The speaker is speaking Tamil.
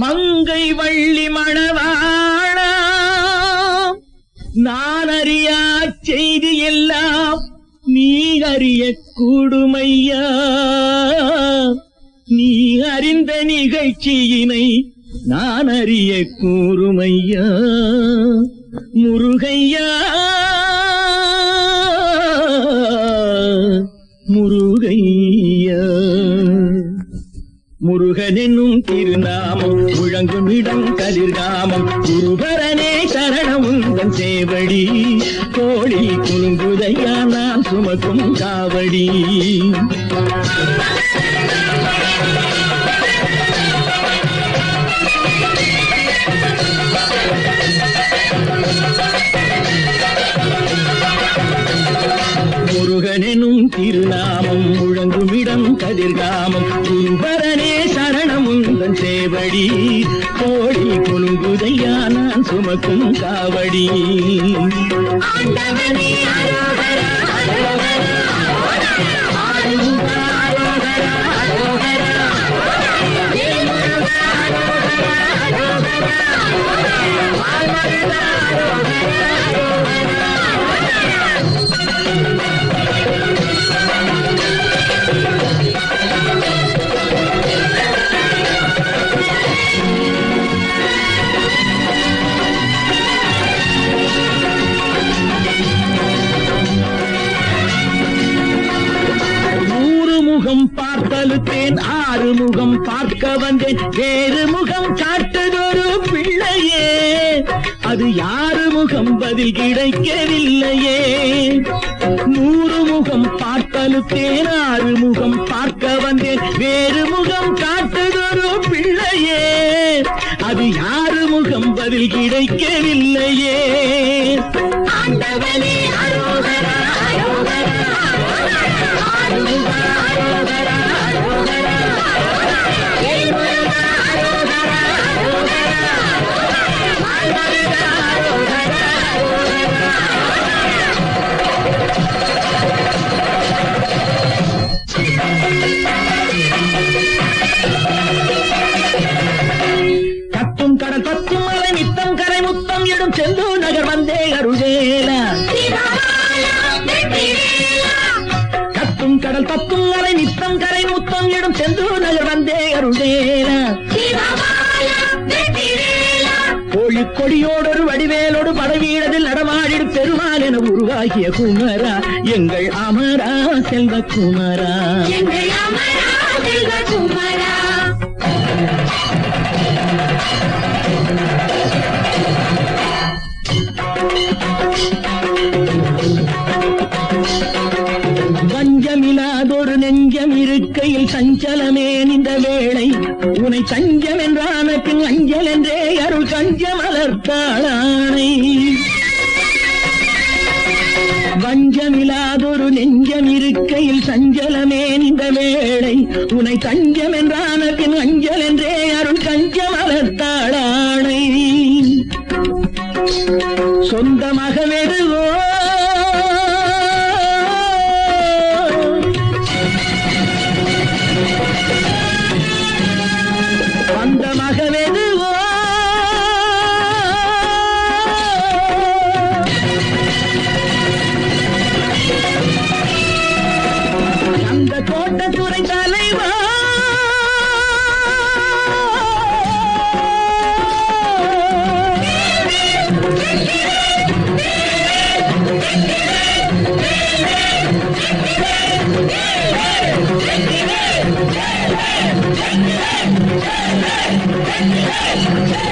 மங்கை வள்ளி மணவாளா. நான் அறியா செய்தி எல்லாம் நீ அறிய கூடுமையா. நீ அறிந்த நிகழ்ச்சியினை நான் அறிய கூறுமையா. முருகையா முருகனென்னும் திருநாமம் முழங்கும் இடம் கதிர்காமம். குருபரனே சரணமுந்தன் சேவடி. கோழி குலுங்குதையா நான் சுமக்கும் காவடி. முருகனெனும் திருநாமம் முழங்குமிடம் கதிர்காமம். குருபரனே சரணமுந்தன் சேவடி. கோழி குலுங்குதையா நான் சுமக்கும் காவடி. ஆண்டவனே அரோகரா அரோகரா நூறு முகம் பார்த்தலுத்தேன் ஆறு முகம் பார்க்க வந்தேன். வேறு முகம் காட்டுதொரு பிள்ளையே அது யாரு முகம் பதில் கிடைக்கவில்லையே. நூறு முகம் பார்த்தலுத்தேன் ஆறு முகம் பார்க்க வந்தேன். வேறு முகம் காட்டுதொரு பிள்ளையே அது யாரு முகம் பதில் கிடைக்கவில்லையே. ஆண்டவனே அரோகரா அரோகரா. கொடியோடொரு வடிவேலோடு படவீழதில் நடமாடிடும் பெருமாள் என உருவாகிய குமரா. எங்கள் அமரா செல்வ குமரா. எங்கள் அமரா செல்வ குமரா. வேளை உனை சஞ்சம் என்றான பின் அஞ்சல் என்றே அருள் கஞ்சம் அலர்த்தாளானை வஞ்சமில்லாதொரு நெஞ்சம் இருக்கையில் சஞ்சலமே இந்த வேளை உனை தஞ்சம் என்றான பின் அஞ்சல் என்றே அருள் கஞ்சம் அலர்த்தாளானை Hey! Hey! Hey!